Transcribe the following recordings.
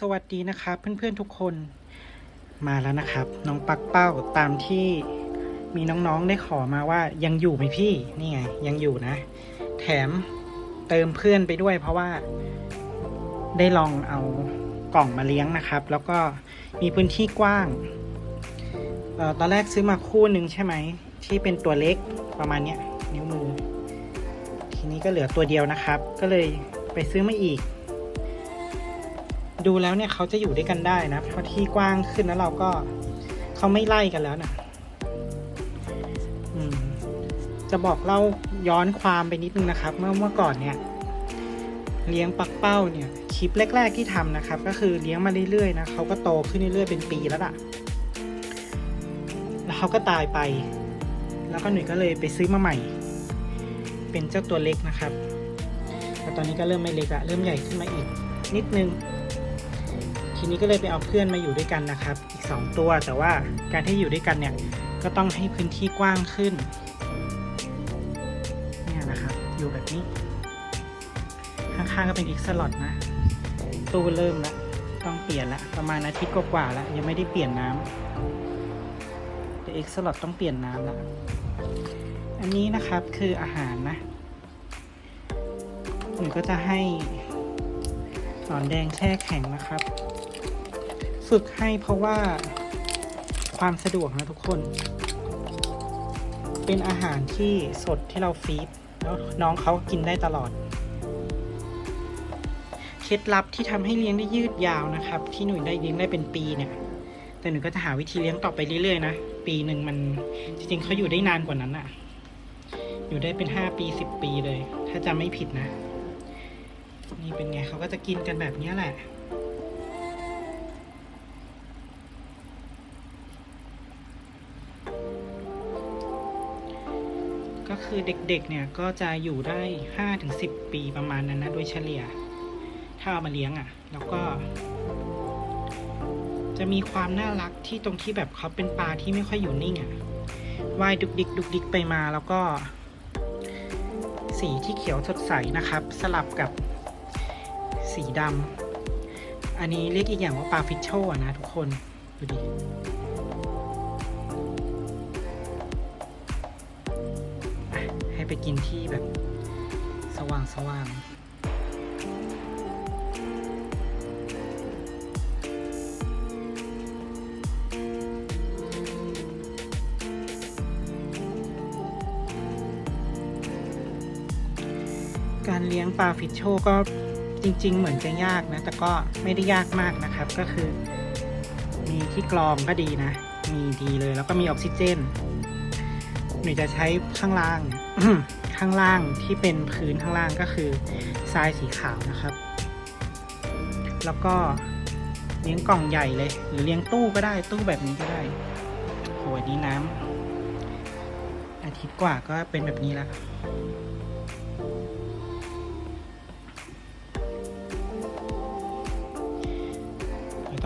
สวัสดีนะครับเพื่อนๆทุกคนมาแล้วนะครับ น้องปักเป้าตามที่มีน้องๆได้ขอมาว่ายังอยู่ไหมพี่นี่ไง ยังอยู่นะ แถมเติมเพื่อนไปด้วย เพราะว่าได้ลองเอากล่องมาเลี้ยงนะครับ แล้วก็มีพื้นที่กว้างออตอนแรกซื้อมาคู่หนึ่งใช่ไหมที่เป็นตัวเล็กประมาณเนี้ยนิ้วมือ ทีนี้ก็เหลือตัวเดียวนะครับ ก็เลยไปซื้อมาอีก ดูแล้วเนี่ยเขาจะอยู่ด้วยกันได้นะเพราะที่กว้างขึ้นแล้วเราก็เขาไม่ไล่กันแล้วนะจะบอกเล่าย้อนความไปนิดนึงนะครับ เมื่อเมื่อก่อนเนี่ยเลี้ยงปักเป้าเนี่ยคลิปแรก ๆที่ทำนะครับ ก็คือเลี้ยงมาเรื่อยๆนะเขาก็โตขึ้นเรื่อยๆเป็นปีแล้วล่ะ แล้วเขาก็ตายไป แล้วก็หนุ่ยก็เลยไปซื้อมาใหม่ เป็นเจ้าตัวเล็กนะครับแต่ตอนนี้ก็เริ่มไม่เล็กอะเริ่มใหญ่ขึ้นมาอีกนิดนึง ทีนี้ก็เลยไปเอาเพื่อนมาอยู่ด้วยกันนะครับ อีก 2 ตัวแต่ว่าการที่อยู่ด้วยกันเนี่ยก็ต้องให้พื้นที่กว้างขึ้นเนี่ยนะครับ อยู่แบบนี้ ข้างๆก็เป็นอีกสล็อตนะ ตู้เริ่มแล้วต้องเปลี่ยนละประมาณอาทิตย์กว่าๆแล้วยังไม่ได้เปลี่ยนน้ำแต่เอ็กซ์สล็อตต้องเปลี่ยนน้ำแล้วอันนี้นะครับคืออาหารนะผมก็จะให้หนอนแดงแช่แข็งนะครับ ฝึกให้เพราะว่าความสะดวกนะทุกคน เป็นอาหารที่สดที่เราฟีดแล้วน้องเขากินได้ตลอด เคล็ดลับที่ทำให้เลี้ยงได้ยืดยาวนะครับ ที่หนูได้เลี้ยงได้เป็นปีเนี่ย แต่หนูก็จะหาวิธีเลี้ยงต่อไปเรื่อยๆนะปีหนึ่งมันจริงๆเขาอยู่ได้นานกว่านั้นอะอยู่ได้เป็นห้าปีสิบปีเลย ถ้าจำไม่ผิดนะ นี่เป็นไงเขาก็จะกินกันแบบนี้แหละ คือเด็กๆเนี่ยก็จะอยู่ได้ห้าถึงสิบปีประมาณนั้นนะ โดยเฉลี่ย ถ้าเอามาเลี้ยงอะ่ะ แล้วก็ จะมีความน่ารักที่ตรงที่แบบเขาเป็นปลาที่ไม่ค่อยอยู่นิ่งอะ่ะว่ายดุกดิกดุกดิกไปมาแล้วก็ สีที่เขียวสดใสนะครับ สลับกับสีดำอันนี้เรียกอีกอย่างว่าปลาฟิชโชอะนะทุกคน ดูดิ กินที่แบบสว่างสว่างการเลี้ยงปลาฟิชโชก็จริง ๆ เหมือนจะยากนะ แต่ก็ไม่ได้ยากมากนะครับ ก็คือ มีที่กรองก็ดีนะ มีดีเลยแล้วก็มีออกซิเจน หนูจะใช้ข้างล่าง ข้างล่างที่เป็นพื้นข้างล่างก็คือทรายสีขาวนะครับ แล้วก็เลี้ยงกล่องใหญ่เลย หรือเลี้ยงตู้ก็ได้ตู้แบบนี้ก็ได้โหอันนี้น้ำอาทิตย์กว่าก็เป็นแบบนี้แล้ว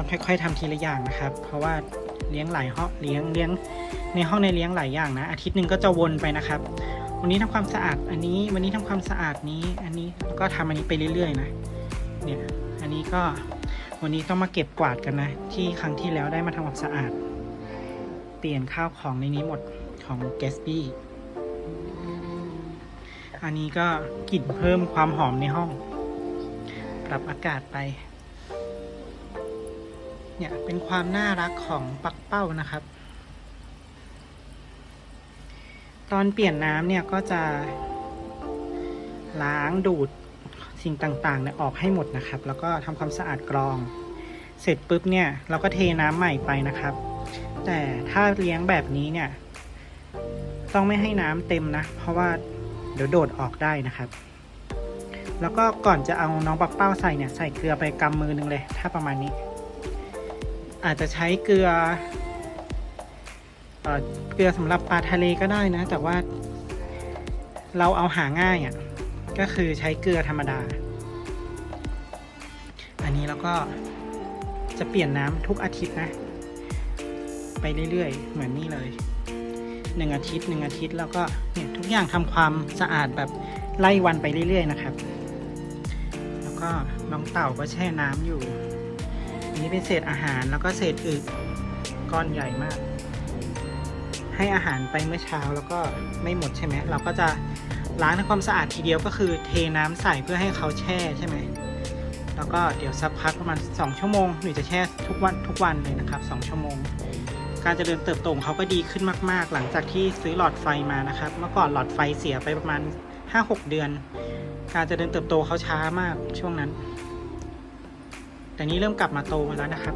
ต้องค่อยๆทำทีละอย่างนะครับ เพราะว่าเลี้ยงหลายห้องเลี้ยงเลี้ยงในห้องในเลี้ยงหลายอย่างนะ อาทิตย์หนึ่งก็จะวนไปนะครับ วันนี้ทำความสะอาดอันนี้วันนี้ทำความสะอาดนี้ อันนี้แล้วก็ทำอันนี้ไปเรื่อยๆ นะ เนี่ยอันนี้ก็วันนี้ต้องมาเก็บกวาดกันนะ ที่ครั้งที่แล้วได้มาทำความสะอาด เปลี่ยนข้าวของในนี้หมดของแกสบี้อันนี้ก็กลิ่นเพิ่มความหอมในห้อง ปรับอากาศไป เนี่ยเป็นความน่ารักของปักเป้านะครับ ตอนเปลี่ยนน้ำเนี่ยก็จะล้างดูดสิ่งต่างๆเนี่ยออกให้หมดนะครับ แล้วก็ทำความสะอาดกรอง เสร็จปุ๊บเนี่ยเราก็เทน้ำใหม่ไปนะครับ แต่ถ้าเลี้ยงแบบนี้เนี่ยต้องไม่ให้น้ำเต็มนะ เพราะว่าเดี๋ยวโดดออกได้นะครับ แล้วก็ก่อนจะเอาน้องปักเป้าใส่เนี่ยใส่เกลือไปกำมือหนึงเลย ถ้าประมาณนี้ อาจจะใช้เกลือ เกลือสำหรับปลาทะเลก็ได้นะ แต่ว่าเราเอาหาง่ายอะ่ะก็คือใช้เกลือธรรมดา อันนี้เราก็จะเปลี่ยนน้ำทุกอาทิตย์นะ ไปเรื่อยๆ เหมือนนี่เลยหนึ่งอาทิตย์หนึ่งอาทิตย์แล้วก็เนี่ยทุกอย่างทำความสะอาดแบบไล่วันไปเรื่อย ๆ นะครับ แล้วก็น้องเต่าก็แช่น้ำอยู่ อันนี้เป็นเศษอาหารแล้วก็เศษอึก้อนใหญ่มาก ให้อาหารไปเมื่อเช้าแล้วก็ไม่หมดใช่ไหมเราก็จะล้างทำความสะอาดทีเดียวก็คือเทน้ำใส่เพื่อให้เขาแช่ใช่ไหมแล้วก็เดี๋ยวสักพักประมาณ 2 ชั่วโมงหนูจะแช่ทุกวันทุกวันเลยนะครับ 2 ชั่วโมง การเจริญเติบโตของเขาก็ดีขึ้นมาก ๆ หลังจากที่ซื้อหลอดไฟมานะครับ เมื่อก่อนหลอดไฟเสียไปประมาณ 5-6 เดือน การเจริญเติบโตเขาช้ามากช่วงนั้น แต่นี้เริ่มกลับมาโตมาแล้วนะครับ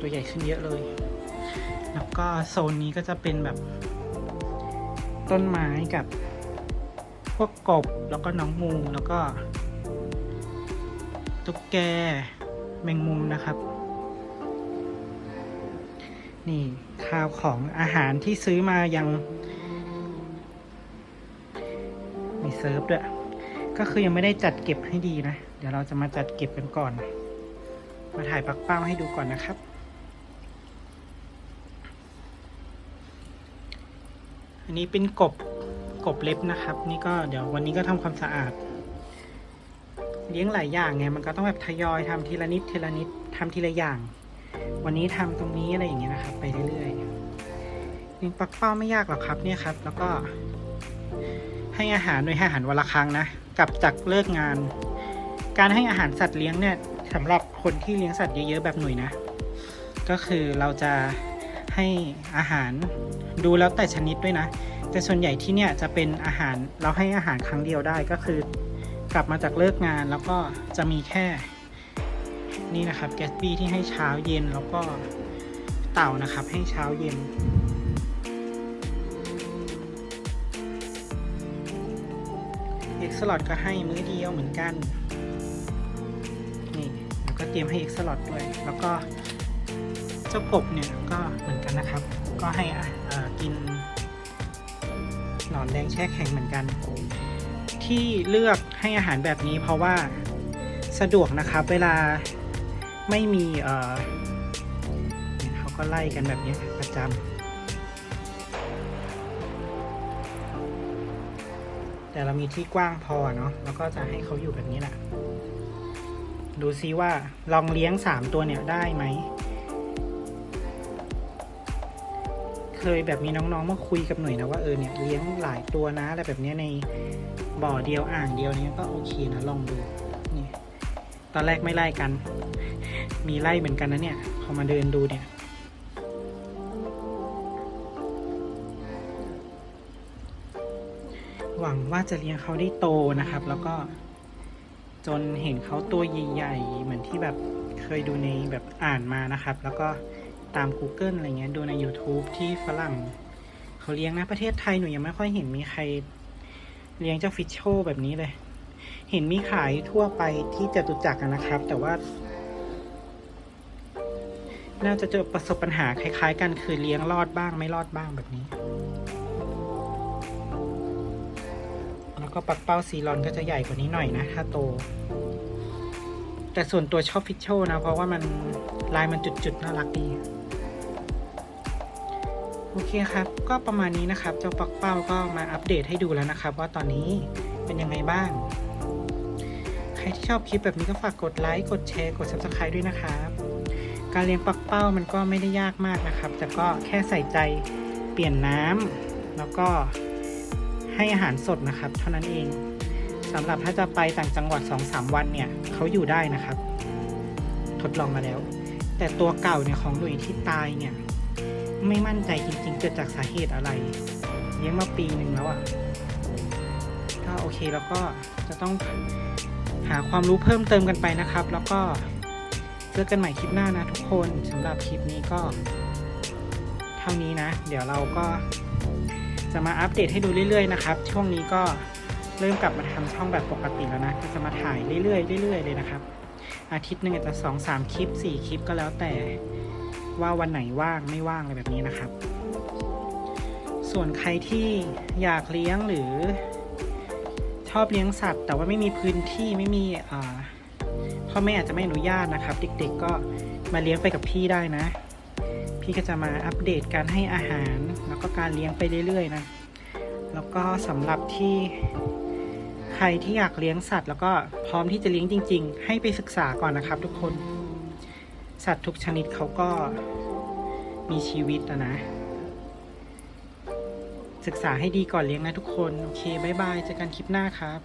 ตัวใหญ่ขึ้นเยอะเลย แล้วก็โซนนี้ก็จะเป็นแบบ ต้นไม้กับ พวกกบแล้วก็น้องงูแล้วก็ ตุ๊กแกแมงมุมนะครับ นี่ข้าวของอาหารที่ซื้อมายัง มีเซิร์ฟด้วยก็คือยังไม่ได้จัดเก็บให้ดีนะ เดี๋ยวเราจะมาจัดเก็บกันก่อน มาถ่ายปักเป้าให้ดูก่อนนะครับ อันนี้เป็นกบกบเล็บนะครับ นี่ก็เดี๋ยววันนี้ก็ทำความสะอาด เลี้ยงหลายอย่างไงมันก็ต้องแบบทยอยทำทีละนิดทีละนิดทำทีละอย่าง วันนี้ทำตรงนี้อะไรอย่างเงี้ยนะครับ ไปเรื่อยๆเลี้ยงปักเป้าไม่ยากหรอกครับเนี่ยครับ แล้วก็ ให้อาหารโดยให้อาหารวันละครั้งนะกลับจากเลิกงาน การให้อาหารสัตว์เลี้ยงเนี่ยสำหรับคนที่เลี้ยงสัตว์เยอะๆแบบหนุ่ยนะ ก็คือเราจะให้อาหาร ดูแล้วแต่ชนิดด้วยนะ แต่ส่วนใหญ่ที่เนี่ยจะเป็นอาหารเราให้อาหารครั้งเดียวได้ก็คือกลับมาจากเลิกงานแล้วก็จะมีแค่นี่นะครับแกสบี้ที่ให้เช้าเย็นแล้วก็เต่านะครับให้เช้าเย็น เอ็กซ์ลอดก็ให้มื้อเดียวเหมือนกัน นี่แล้วก็เตรียมให้เอ็กซ์ลอดด้วย แล้วก็เจ้ากบเนี่ยก็เหมือนกันนะครับ ก็ให้อะเอ่อกินหนอนแดงแช่แข็งเหมือนกัน ที่เลือกให้อาหารแบบนี้เพราะว่าสะดวกนะครับ เวลาไม่มีเออเนี่ยเขาก็ไล่กันแบบนี้ประจำแต่เรามีที่กว้างพอเนาะแล้วก็จะให้เขาอยู่แบบนี้แหละดูซิว่าลองเลี้ยงสามตัวเนี่ยได้ไหม เคยแบบมีน้องๆมาคุยกับหน่อยนะว่าเออเนี่ยเลี้ยงหลายตัวนะอะไรแบบนี้ในบ่อเดียวอ่างเดียวนี้ก็โอเคนะลองดูนี่ตอนแรกไม่ไล่กัน มีไล่เหมือนกันนะเนี่ยพอมาเดินดูเนี่ยหวังว่าจะเลี้ยงเขาได้โตนะครับ แล้วก็จนเห็นเขาตัวใหญ่ๆเหมือนที่แบบเคยดูในแบบอ่านมานะครับ แล้วก็ ตาม Google อะไรเงี้ยดูใน YouTube ที่ฝรั่งเขาเลี้ยงนะ ประเทศไทยหนูยังไม่ค่อยเห็นมีใคร เลี้ยงเจ้าฟิชโชแบบนี้เลย เห็นมีขายทั่วไปที่จตุจักระนะครับ แต่ว่า น่าจะเจอประสบปัญหาคล้าย ๆ กันคือเลี้ยงรอดบ้างไม่รอดบ้างแบบนี้ แล้วก็ปักเป้าซีรอนก็จะใหญ่กว่านี้หน่อยนะ ถ้าโต แต่ส่วนตัวชอบฟิชโชนะ เพราะว่ามันลายมันจุดๆน่ารักดี โอเคครับ ก็ประมาณนี้นะครับ เจ้าปักเป้าก็มาอัปเดตให้ดูแล้วนะครับ ว่าตอนนี้เป็นยังไงบ้าง ใครที่ชอบคลิปแบบนี้ก็ฝากกดไลค์ กดแชร์ กด subscribe ด้วยนะครับ การเลี้ยงปักเป้ามันก็ไม่ได้ยากมากนะครับ แต่ก็แค่ใส่ใจเปลี่ยนน้ำแล้วก็ให้อาหารสดนะครับ เท่านั้นเองสำหรับถ้าจะไปต่างจังหวัด 2-3 วันเนี่ยเขาอยู่ได้นะครับ ทดลองมาแล้ว แต่ตัวเก่าเนี่ยของหนุ่ยที่ตายเนี่ย ไม่มั่นใจจริงๆ เกิดจากสาเหตุอะไรเลี้ยงมาปีหนึ่งแล้วอะ่ะก็โอเคแล้วก็จะต้องหาความรู้เพิ่มเติมกันไปนะครับ แล้วก็เจอกันใหม่คลิปหน้านะทุกคนสำหรับคลิปนี้ก็เท่านี้นะ เดี๋ยวเราก็จะมาอัปเดตให้ดูเรื่อยๆนะครับ ช่วงนี้ก็เริ่มกลับมาทำช่องแบบปกติแล้วนะก็จะมาถ่ายเรื่อยๆเรื่อยๆเลยนะครับ อาทิตย์หนึ่งอาจจะสองสามคลิปสี่คลิปก็แล้วแต่ ว่าวันไหนว่างไม่ว่างอะไรแบบนี้นะครับ ส่วนใครที่อยากเลี้ยงหรือชอบเลี้ยงสัตว์ แต่ว่าไม่มีพื้นที่ไม่มีพ่อแม่อาจจะไม่อนุญาตนะครับ เด็กๆก็มาเลี้ยงไปกับพี่ได้นะ พี่ก็จะมาอัปเดตการให้อาหาร แล้วก็การเลี้ยงไปเรื่อยๆนะแล้วก็สำหรับที่ใครรที่อยากเลี้ยงสัตว์ แล้วก็พร้อมที่จะเลี้ยงจริง ๆ ให้ไปศึกษาก่อนนะครับ ทุกคน สัตว์ทุกชนิดเขาก็มีชีวิตนะนะ ศึกษาให้ดีก่อนเลี้ยงนะทุกคน โอเคบายบายเจอกันคลิปหน้าครับ